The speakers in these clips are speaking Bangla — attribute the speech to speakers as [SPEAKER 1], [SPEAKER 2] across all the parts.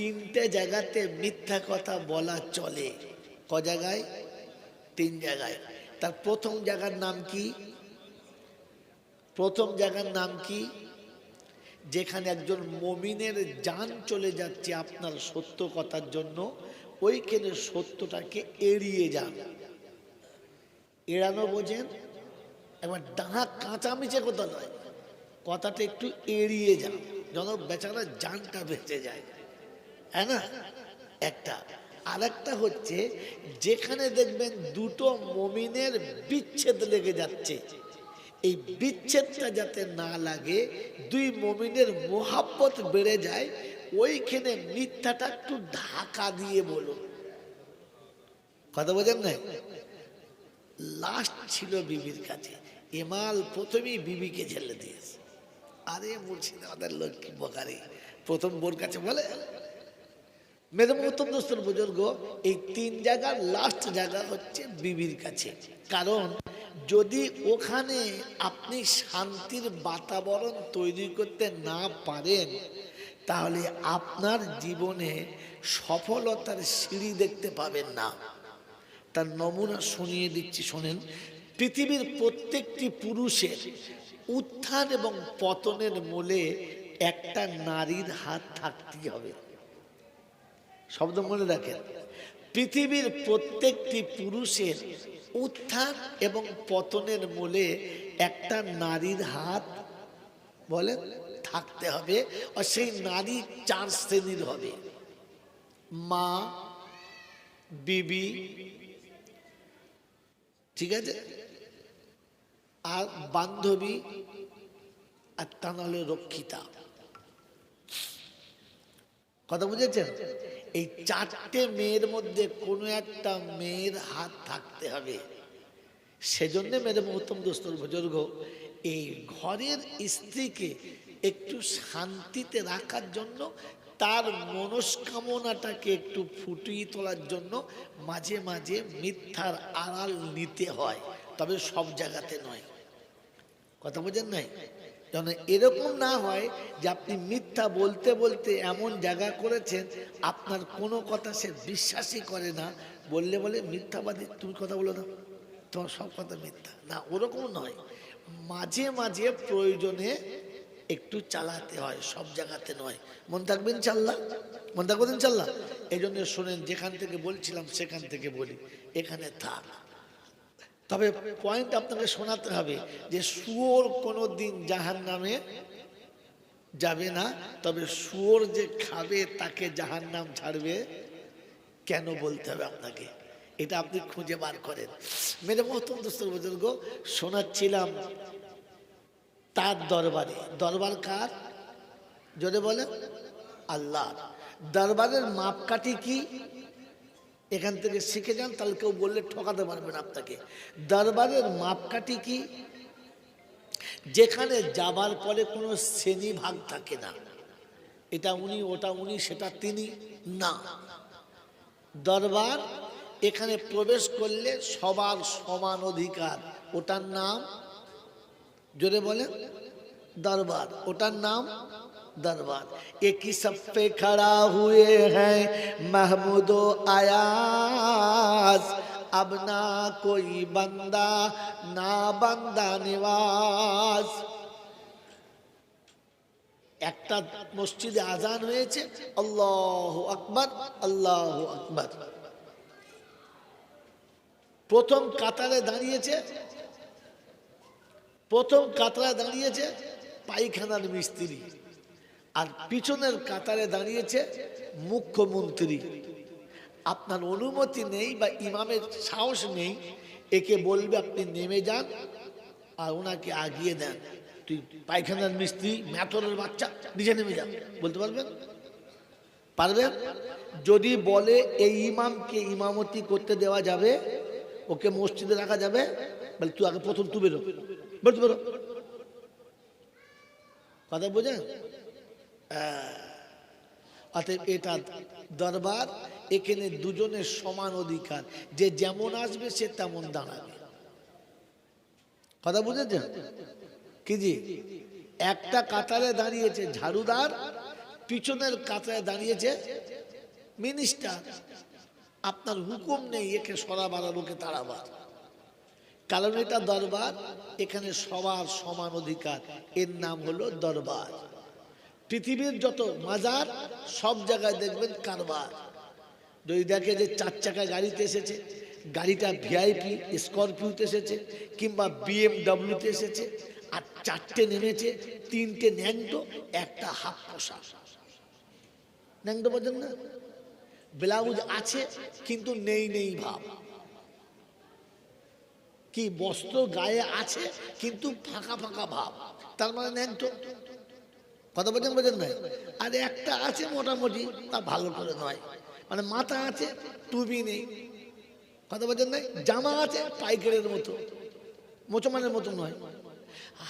[SPEAKER 1] তিনটে জায়গাতে মিথ্যা কথা বলা চলে। ক জায়গায়? তিন জায়গায়। তার প্রথম জায়গার নাম কি? প্রথম জায়গার নাম কি? যেখানে একজন মমিনের যান চলে যাচ্ছে আপনার সত্য কথার জন্য, ওইখানে সত্যটাকে এড়িয়ে যান। এড়ানো বোঝেন? এবার ডানা কাঁচা মিচে কথা নয়, কথাটা একটু এড়িয়ে যান। যেন বেচারা জানটা বেঁচে যায়। হ্যাঁ না? একটা। আর একটা হচ্ছে, যেখানে দেখবেন দুটো মমিনের বিচ্ছেদ লেগে যাচ্ছে। এই বিচ্ছেদটা যাতে না লাগে, দুই মমিনের মোহাব্বত বেড়ে যায়, ওইখানে মিথ্যাটা একটু ঢাকা দিয়ে বলো কথা বোঝেন না লাস্ট ছিল বিবির কাছে। এমাল প্রথমেই বিবিকে ঝেলে দিয়েছে। আরে মুর্শিদ আমাদের লক্ষ্মী বোকারি? প্রথম বোর কাছে বলে? মহতম দোস্তর বুজুর্গ, এই তিন জায়গার লাস্ট জায়গা হচ্ছে বিবির কাছে। কারণ যদি ওখানে আপনি শান্তির বাতাবরণ তৈরি করতে না পারেন, তাহলে আপনার জীবনে সফলতার সিঁড়ি দেখতে পাবেন না। তার নমুনা শুনিয়ে দিচ্ছি, শোনেন। পৃথিবীর প্রত্যেকটি পুরুষের উত্থান এবং পতনের মূলে একটা নারীর হাত থাকতেই হবে। শব্দ মনে রাখেন। পৃথিবীর প্রত্যেকটি পুরুষের উত্থান এবং পতনের মূলে একটা নারীর হাত বলে থাকতে হবে আর সেই নারী চার শ্রেণির হবে। মা, বিবি, ঠিক আছে? আর বান্ধবী, আর তা নাহলে রক্ষিতা। কথা বুঝেছেন? এই চারটে মেয়ের মধ্যে কোনো একটা মেয়ের হাত থাকতে হবে। সেজন্য মেরে মহত্তম দোস্তর বুজুর্গ, এই ঘরের স্ত্রীকে একটু শান্তিতে রাখার জন্য, তার মনস্কামনাটাকে একটু ফুটিয়ে তোলার জন্য মাঝে মাঝে মিথ্যার আড়াল নিতে হয়। তবে সব জায়গাতে নয়। কথা বোঝেন নাই? যেন এরকম না হয় যে আপনি মিথ্যা বলতে বলতে এমন জায়গা করেছেন, আপনার কোনো কথা সে বিশ্বাসই করে না। বললে বলে, মিথ্যাবাদী, তুমি কথা বলো না। তোমার সব কথা মিথ্যা। না, ওরকম নয়। মাঝে মাঝে প্রয়োজনে একটু চালাতে হয়, সব জায়গাতে নয়। মন থাকবেন চাল্লা মন থাকবেন চাল্লা এই জন্য শোনেন, যেখান থেকে বলছিলাম সেখান থেকে বলি। এখানে থাক। তবে পয়েন্ট আপনাকে শোনাতে হবে যে শুয়োর কোনো দিন জাহান নামে যাবে না, তবে শুয়োর যে খাবে তাকে জাহান নাম ছাড়বে কেন বলতে হবে আপনাকে? এটা আপনি খুঁজে বার করেন। মেরে মহতম দোস্তর বুজুর্গ, শোনাচ্ছিলাম তার দরবারে। দরবার কার? যদি বলে আল্লাহ দরবারের মাপকাঠি কি? এখান থেকে শিখে যান, তাহলে কেউ বললে ঠকাতে পারবেন আপনাকে। দরবারের মাপকাঠি কি? যেখানে যাবার পরে কোনো শ্রেণি ভাগ থাকে না। এটা উনি, ওটা উনি, সেটা তিনি, না। দরবার এখানে প্রবেশ করলে সবার সমান অধিকার। ওটার নাম, জোরে বলে দরবার। ওটার নাম दरबार एक ही सब पे खड़ा हुए हैं महमूद आयास अब ना कोई बंदा ना बंदा निवास একটা মসজিদে আজান হয়েছে আল্লাহ আকবর আল্লাহ আকবর প্রথম কাতারে দাঁড়িয়েছে প্রথম কাতারে দাঁড়িয়েছে পায়খানার মিস্ত্রি আর পিছনের কাতারে দাঁড়িয়েছে মুখ্যমন্ত্রী। আপনার অনুমতি নেই বা ইমামের সাহস নেই, একে বলবে আপনি নেমে যান আর ওনাকে আগিয়ে দেন। তুই পায়খানার মিস্ত্রি ম্যাথরের বাচ্চা নিচে নেমে যান। বলতে পারবেন? পারবেন? যদি বলে এই ইমামকে ইমামতি করতে দেওয়া যাবে, ওকে মসজিদে রাখা যাবে, বলে তুই আগে প্রথম তুই বেরো। বেরোতে বেরো কথা বোঝেন? অতএব এটা দরবার, এখানে দুজনের সমান অধিকার। যে যেমন আসবে, সে তেমন দাঁড়াবে। কথা বুঝেছেন? কি জি? একটা কাতারে দাঁড়িয়েছে ঝাড়ুদার, পিছনের কাতারে দাঁড়িয়েছে মিনিস্টার। আপনার হুকুম নেই একে সরাবার আর তাড়াবার। কারণ এটা দরবার, এখানে সবার সমান অধিকার। এর নাম হলো দরবার। পৃথিবীর যত মাজার, সব জায়গায় দেখবেন কারবার। যদি দেখে যে চার চাকা গাড়িতে এসেছে, গাড়িটা ভিআইপি স্করপিওতে এসেছে, কিংবা বিএমডব্লিউতে এসেছে, আর চারটে নেমেছে, তিনটে ন্যাংটো, একটা হাফ পোশাক। ন্যাংটো বোঝেন না? ব্লাউজ আছে, কিন্তু নেই নেই ভাব। কি বস্ত্র গায়ে আছে, কিন্তু ফাঁকা ফাঁকা ভাব। তার মানে ন্যাংটো। কথা বোঝেন বোঝেন ভাই আর একটা আছে মোটামুটি, তা ভালো করে নয়। মানে মাথা আছে টুবি নেই। কথা বোঝেন নাই জামা আছে, পাইকারের মতো। মোচমানের মতো নয়।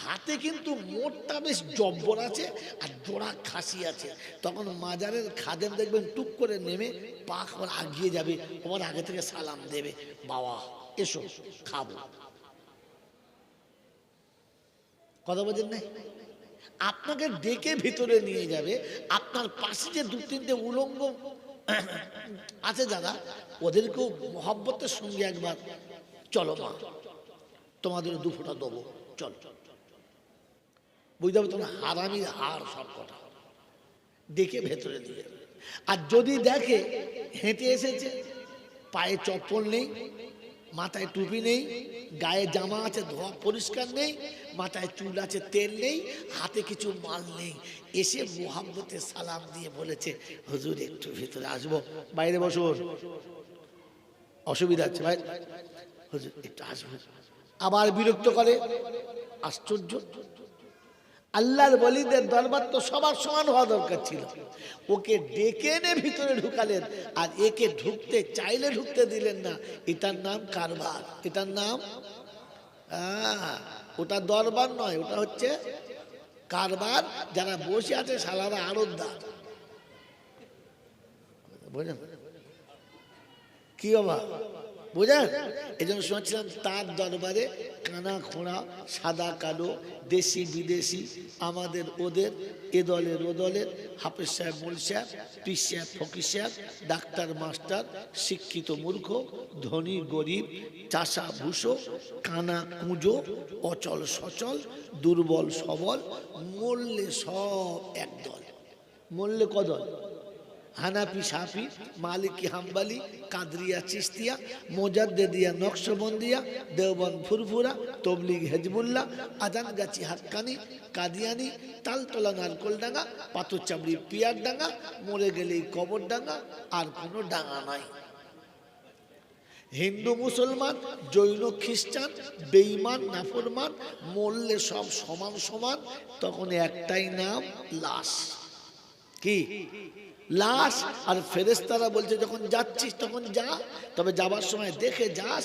[SPEAKER 1] হাতে কিন্তু মোটটা বেশ জব্বর আছে আর জোড়া খাসি আছে। তখন মাজারের খাদেম দেখবেন টুক করে নেমে পা আবার আগিয়ে যাবে আবার আগে থেকে সালাম দেবে। বাবা, এসো, খাব। কথা বলছেন নাই আপনাকে ডেকে ভিতরে নিয়ে যাবে। আপনার পাশে যে দু, তিনটে উলঙ্গ আছে যারা ওদেরকেও মহব্বতের সঙ্গে একবার চলো মা, তোমাদের দু ফোঁটা দেবো। চল। বুঝতে পারছ না? হারামির হার সব কটা। ডেকে ভেতরে দিয়ে। আর যদি দেখে হেঁটে এসেছে, পায়ে চপ্পল নেই মাথায় টুপি নেই, গায়ে জামা আছে, ধোয়া পরিষ্কার নেই, মাথায় চুল আছে, তেল নেই, হাতে কিছু মাল নেই। এসে মোহাম্মতে সালাম দিয়ে বলেছে, হুজুর, একটু ভিতরে আসব, বাইরে বসুন। অসুবিধা আছে ভাই। হুজুর, একটু আসব আবার বিরক্ত করে, আশ্চর্য। আল্লাহর বলিদের দরবার তো সবার সমান হওয়া দরকার ছিল। ওকে ডেকে এনে ভিতরে ঢুকালেন, আর একে ঢুকতে চাইলে ঢুকতে দিলেন না। এটার নাম কারবার। এটার নাম ওটা দরবার নয়, ওটা হচ্ছে কারবার। যারা বসে আছে সালারা আরোদ্দার বুঝলেন? কি বাবা বুঝেন এই জন্য শুনেছিলাম তার দরবারে কানা খোঁড়া, সাদা, কালো, দেশি, বিদেশি, আমাদের, ওদের, এ দলের, ও দলের, হাফেজ সাহেব, মুল সাহেব পিস সাহেব, ফকির সাহেব, ডাক্তার, মাস্টার, শিক্ষিত মূর্খ, ধনী, গরিব, চাষা, ভুষো, কানা, কুঁজো, অচল, সচল, দুর্বল, সবল, মরলে সব এক দল। মরলে কদল হানাফি সাফি মালিকি, হাম্বালি, কাদরিয়া চিস্তিয়া মোজাদ্দেদিয়া, নকশবন্দিয়া দেওবন ফুরফুরা, তবলিগ, হেজবুল্লাহ, আজানগাছি, হাক্কানি, কাদিয়ানি, তালতলা, নারকোলডাঙ্গা পাথর পিয়ার ডাঙ্গা মরে গেলেই কবর ডাঙ্গা আর কোনো ডাঙা নাই। হিন্দু, মুসলমান, জৈন, খ্রিস্টান, বেঈমান, নাফরমান, মরলে সব সমান সমান, তখন একটাই নাম লাশ। কি? লাশ আর ফেরেস্তারা বলছে, যখন যাচ্ছিস তখন যা, তবে যাবার সময় দেখে যাস,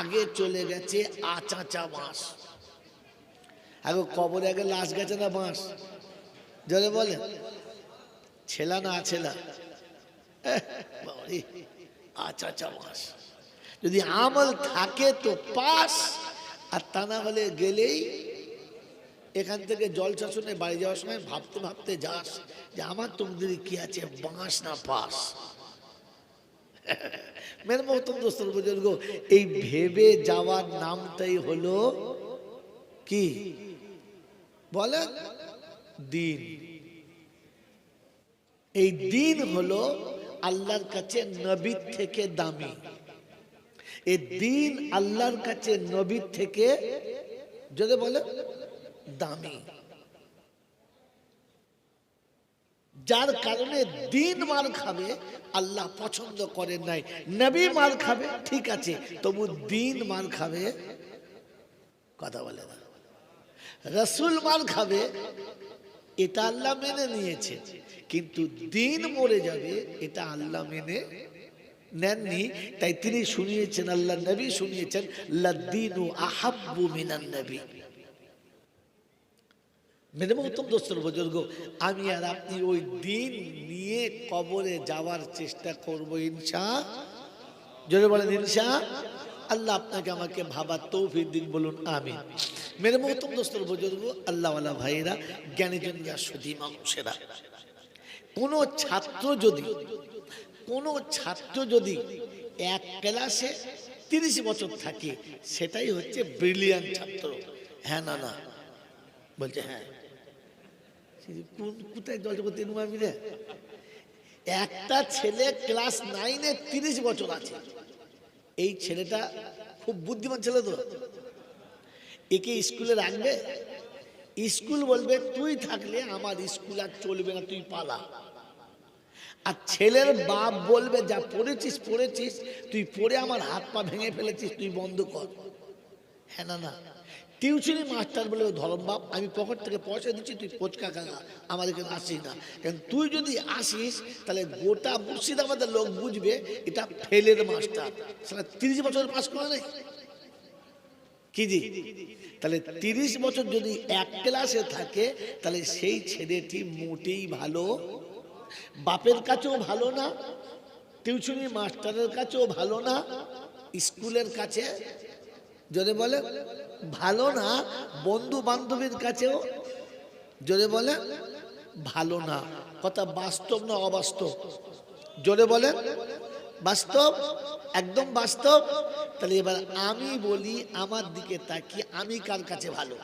[SPEAKER 1] আগে চলে গেছে আচাচা বাঁশ। আগে কবরে আগে লাশ গেছে না বাঁশ? জলে বলে ছেলা না ছেলা? আচাচা বাঁশ। যদি আমল থাকে তো পাস, আর তা না হলে গেলেই এখান থেকে জল শাসনে বাড়ি যাওয়ার সময় ভাবতে ভাবতে যাস যে আমার তোমাদের কি আছে? বাঁশ না পাস মের মহতম এই ভেবে যাওয়ার নামটাই হলো কি? বলেন দিন। এই দিন হলো আল্লাহর কাছে নবীর থেকে দামি। এই দিন আল্লাহর কাছে নবীর থেকে, যদি বলে। দামি। যার কারণে দিন মার খাবে, আল্লাহ পছন্দ করেন নাই। নবী মার খাবে, ঠিক আছে, তবু দিন মার খাবে, কথা বলে না। রসুল মার খাবে, এটা আল্লাহ মেনে নিয়েছে। কিন্তু দিন মরে যাবে, এটা আল্লাহ মেনে নেননি। তাই তিনি শুনিয়েছেন, আল্লাহ নবী শুনিয়েছেন, লাদ্দিনু আহাব্বু মিনান নবী। মেরে মহতম দোস্তর বুজুর্গ, আমি আর আপনি ওই দিন নিয়ে কবরে যাওয়ার চেষ্টা করব, ইনশা। জোরে বলেন, ইনশা। আল্লাহ আপনাকে আমাকে ভাবার তৌফিক দিন বলুন, আমিন। মেরে মহতম দোস্তর বুজুর্গ, আল্লাহওয়ালা ভাইয়েরা জ্ঞানীজনিয়া সুধী মানুষেরা, কোনো ছাত্র যদি, কোনো ছাত্র যদি এক ক্লাসে তিরিশ বছর থাকে, সেটাই হচ্ছে ব্রিলিয়ান্ট ছাত্র। হ্যাঁ না না? বলছে হ্যাঁ। কোথায় জল করতে আমি রে একটা ছেলে ক্লাস নাইনে তিরিশ বছর আছে। এই ছেলেটা খুব বুদ্ধিমান ছেলে তো। একে স্কুলে রাখবে। স্কুল বলবে, তুই থাকলে আমার স্কুল আর চলবে না, তুই পালা। আর ছেলের বাপ বলবে, যা পড়েছিস পড়েছিস, তুই পড়ে আমার হাত পা ভেঙে ফেলেছিস, তুই বন্ধ কর। হ্যাঁ না না। টিউশনি মাস্টার বলে ধরম বাপ, আমি পকেট থেকে পয়সা দিচ্ছি, তুই পচকা কাকা আমাদের এখানে আসিস না। কারণ তুই যদি আসিস, তাহলে গোটা মুর্শিদাবাদের লোক বুঝবে, এটা ফেলের মাস্টার। সারা তিরিশ বছর পাস করে নেই? কি জি? তাহলে তিরিশ বছর যদি এক ক্লাসে থাকে, তাহলে সেই ছেলেটি মোটেই ভালো। বাপের কাছেও ভালো না, টিউশনি মাস্টারের কাছেও ভালো না, স্কুলের কাছে। যদি বলে। ভালো না, বন্ধু বান্ধবীর কাছেও? জোরে বলে, ভালো না। কথা বাস্তব না অবাস্তব? জোরে বলে, বাস্তব? একদম বাস্তব? তাহলে এবার আমি বলি, আমার দিকে তাকি আমি কার কাছে ভালো?